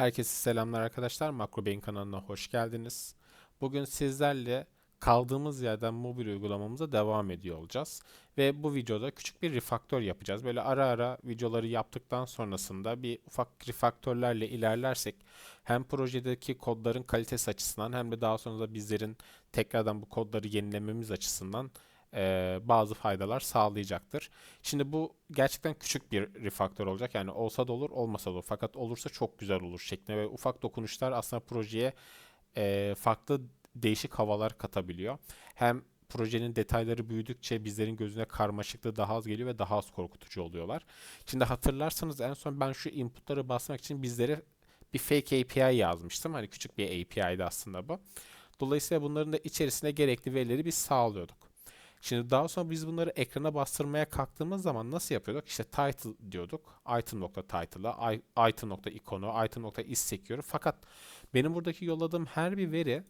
Herkese selamlar arkadaşlar. Makro Beyin kanalına hoş geldiniz. Bugün sizlerle kaldığımız yerden mobil uygulamamıza devam ediyor olacağız. Ve bu videoda küçük bir refaktör yapacağız. Böyle ara ara videoları yaptıktan sonrasında bir ufak refaktörlerle ilerlersek hem projedeki kodların kalitesi açısından hem de daha sonra da bizlerin tekrardan bu kodları yenilememiz açısından e, bazı faydalar sağlayacaktır. Şimdi bu gerçekten küçük bir refaktör olacak. Yani olsa da olur, olmasa da olur. Fakat olursa çok güzel olur şeklinde ve ufak dokunuşlar aslında projeye e, farklı değişik havalar katabiliyor. Hem projenin detayları büyüdükçe bizlerin gözüne karmaşıklığı daha az geliyor ve daha az korkutucu oluyorlar. Şimdi hatırlarsanız en son ben şu inputları basmak için bizlere bir fake API yazmıştım. Hani küçük bir API'di aslında bu. Dolayısıyla bunların da içerisine gerekli verileri biz sağlıyorduk. Şimdi daha sonra biz bunları ekrana bastırmaya kalktığımız zaman nasıl yapıyorduk? İşte title diyorduk. Item.title'a, item.ikonu, item.isSecure. Fakat benim buradaki yolladığım her bir veri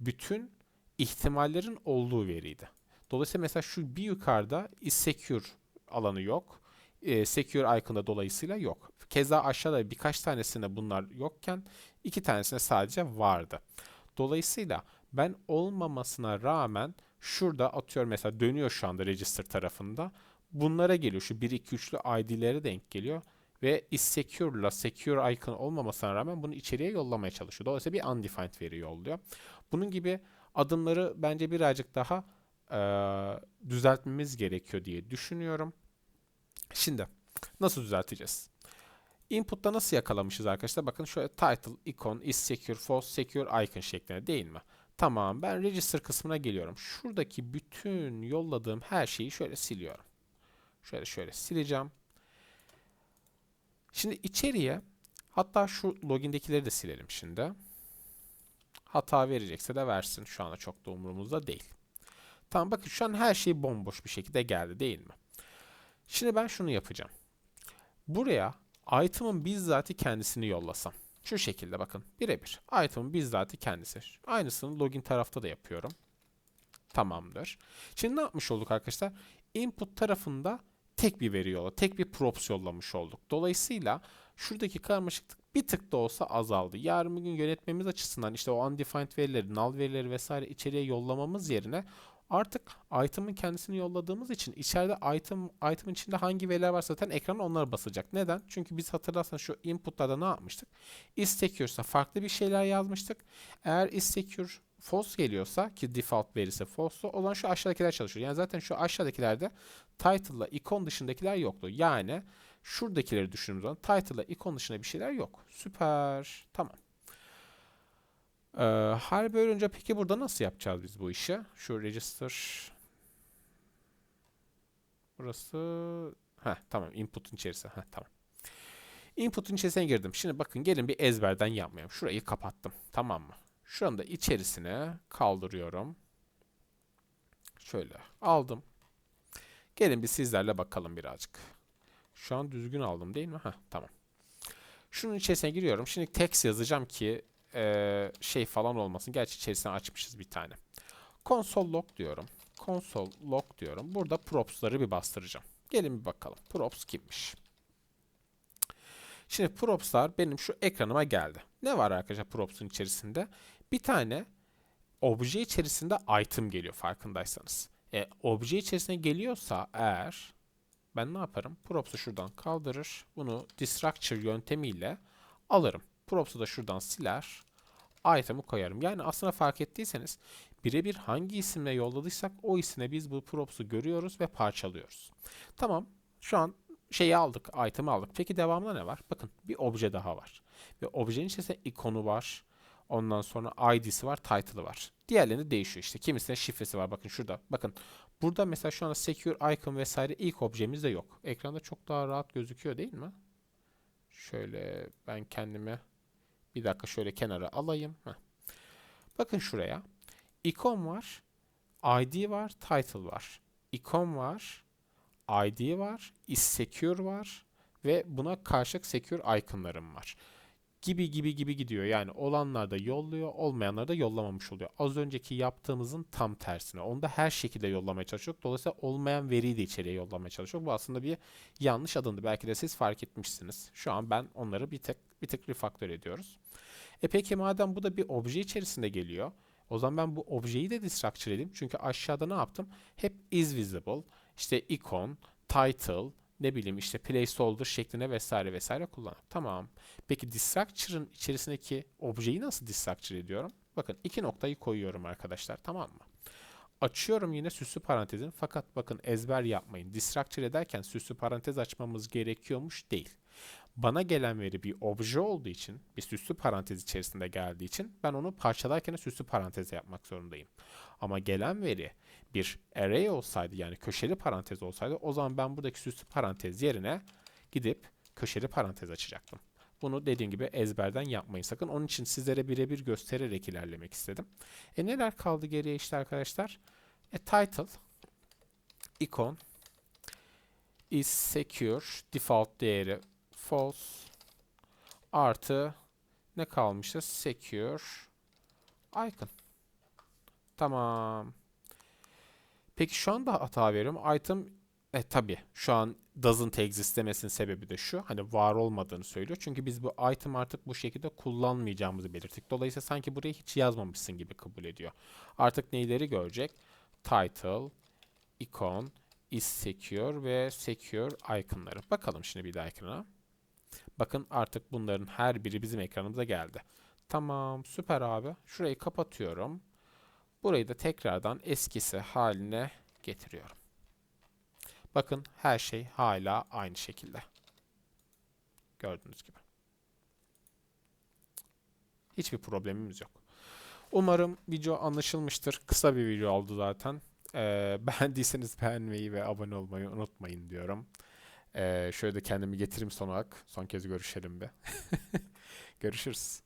bütün ihtimallerin olduğu veriydi. Dolayısıyla mesela şu bir yukarıda isSecure alanı yok. E, secure icon'da dolayısıyla yok. Keza aşağıda birkaç tanesinde bunlar yokken iki tanesinde sadece vardı. Dolayısıyla ben olmamasına rağmen şurada atıyorum mesela dönüyor şu anda register tarafında. Bunlara geliyor. Şu 1 2 3'lü ID'lere denk geliyor ve is secure'la secure icon olmamasına rağmen bunu içeriye yollamaya çalışıyor. Dolayısıyla bir undefined veri yolluyor. Bunun gibi adımları bence birazcık daha e, düzeltmemiz gerekiyor diye düşünüyorum. Şimdi nasıl düzelteceğiz? Input'ta nasıl yakalamışız arkadaşlar? Bakın şöyle title, icon, is secure, false, secure, icon şeklinde değil mi? Tamam ben register kısmına geliyorum. Şuradaki bütün yolladığım her şeyi şöyle siliyorum. Şöyle şöyle sileceğim. Şimdi içeriye hatta şu login'dekileri de silelim şimdi. Hata verecekse de versin. Şu anda çok da umurumuzda değil. Tamam bakın şu an her şey bomboş bir şekilde geldi değil mi? Şimdi ben şunu yapacağım. Buraya item'ın bizzati kendisini yollasam. Şu şekilde bakın. Birebir. Item'ın bizzati kendisi. Aynısını login tarafta da yapıyorum. Tamamdır. Şimdi ne yapmış olduk arkadaşlar? Input tarafında tek bir veri yolla, tek bir props yollamış olduk. Dolayısıyla şuradaki karmaşıklık bir tık da olsa azaldı. Yarın bugün yönetmemiz açısından işte o undefined verileri, null verileri vesaire içeriye yollamamız yerine artık item'ın kendisini yolladığımız için içeride item item'ın içinde hangi veriler varsa zaten ekrana onlara basacak. Neden? Çünkü biz hatırlarsanız şu input'larda ne yapmıştık? Is secure'sa farklı bir şeyler yazmıştık. Eğer is secure false geliyorsa ki default verisi false o zaman şu aşağıdakiler çalışıyor. Yani zaten şu aşağıdakilerde title'la icon dışındakiler yoktu. Yani şuradakileri düşündüğümüz zaman title'la icon dışında bir şeyler yok. Süper. Tamam. Ee, hal böyle önce peki burada nasıl yapacağız biz bu işi? Şu register Burası ha tamam input'un içerisi. Ha tamam. Input'un içerisine girdim. Şimdi bakın gelin bir ezberden yapmayalım. Şurayı kapattım. Tamam mı? Şuranın da içerisine kaldırıyorum. Şöyle aldım. Gelin bir sizlerle bakalım birazcık. Şu an düzgün aldım değil mi? Heh, tamam. Şunun içerisine giriyorum. Şimdi text yazacağım ki e, şey falan olmasın. Gerçi içerisine açmışız bir tane. Console log diyorum. Console log diyorum. Burada props'ları bir bastıracağım. Gelin bir bakalım. Props kimmiş? Şimdi props'lar benim şu ekranıma geldi. Ne var arkadaşlar props'un içerisinde? Bir tane obje içerisinde item geliyor farkındaysanız. E, obje içerisine geliyorsa eğer ben ne yaparım? Props'u şuradan kaldırır. Bunu destructure yöntemiyle alırım. Props'u da şuradan siler. Item'ı koyarım. Yani aslında fark ettiyseniz birebir hangi isimle yolladıysak o isimle biz bu props'u görüyoruz ve parçalıyoruz. Tamam. Şu an şeyi aldık. Item'ı aldık. Peki devamında ne var? Bakın bir obje daha var. Ve objenin içerisinde ikonu var. Ondan sonra ID'si var, title'ı var. Diğerlerinde değişiyor işte. Kimisinde şifresi var. Bakın şurada. Bakın burada mesela şu anda secure icon vesaire ilk objemiz de yok. Ekranda çok daha rahat gözüküyor değil mi? Şöyle ben kendime bir dakika şöyle kenara alayım. Heh. Bakın şuraya. İkon var. ID var. Title var. İkon var. ID var. Is secure var. Ve buna karşılık secure iconlarım var gibi gibi gibi gidiyor. Yani olanlar da yolluyor, olmayanlar da yollamamış oluyor. Az önceki yaptığımızın tam tersine. Onu da her şekilde yollamaya çalışıyor. Dolayısıyla olmayan veriyi de içeriye yollamaya çalışıyor. Bu aslında bir yanlış adımdı. Belki de siz fark etmişsiniz. Şu an ben onları bir tek Bir tık refaktör ediyoruz. E peki madem bu da bir obje içerisinde geliyor. O zaman ben bu objeyi de destructure edeyim. Çünkü aşağıda ne yaptım? Hep is visible, işte icon, title, ne bileyim işte placeholder şeklinde vesaire vesaire kullanıyorum. Tamam. Peki destructure'ın içerisindeki objeyi nasıl destructure ediyorum? Bakın iki noktayı koyuyorum arkadaşlar tamam mı? Açıyorum yine süslü parantezin fakat bakın ezber yapmayın. Destructure ederken süslü parantez açmamız gerekiyormuş değil. Bana gelen veri bir obje olduğu için, bir süslü parantez içerisinde geldiği için ben onu parçalarken süslü paranteze yapmak zorundayım. Ama gelen veri bir array olsaydı yani köşeli parantez olsaydı o zaman ben buradaki süslü parantez yerine gidip köşeli parantez açacaktım. Bunu dediğim gibi ezberden yapmayın sakın. Onun için sizlere birebir göstererek ilerlemek istedim. E neler kaldı geriye işte arkadaşlar? E title, icon, is secure, default değeri false, artı ne kalmıştı? Secure, icon. Tamam. Peki şu anda hata veriyorum. Item e tabi şu an doesn't exist demesinin sebebi de şu. Hani var olmadığını söylüyor. Çünkü biz bu item artık bu şekilde kullanmayacağımızı belirttik. Dolayısıyla sanki buraya hiç yazmamışsın gibi kabul ediyor. Artık neyleri görecek? Title, icon, is secure ve secure iconları. Bakalım şimdi bir daha ekrana. Bakın artık bunların her biri bizim ekranımıza geldi. Tamam süper abi. Şurayı kapatıyorum. Burayı da tekrardan eskisi haline getiriyorum. Bakın her şey hala aynı şekilde. Gördüğünüz gibi. Hiçbir problemimiz yok. Umarım video anlaşılmıştır. Kısa bir video oldu zaten. Ee, beğendiyseniz beğenmeyi ve abone olmayı unutmayın diyorum. Ee, şöyle de kendimi getireyim son olarak. Son kez görüşelim bir. Görüşürüz.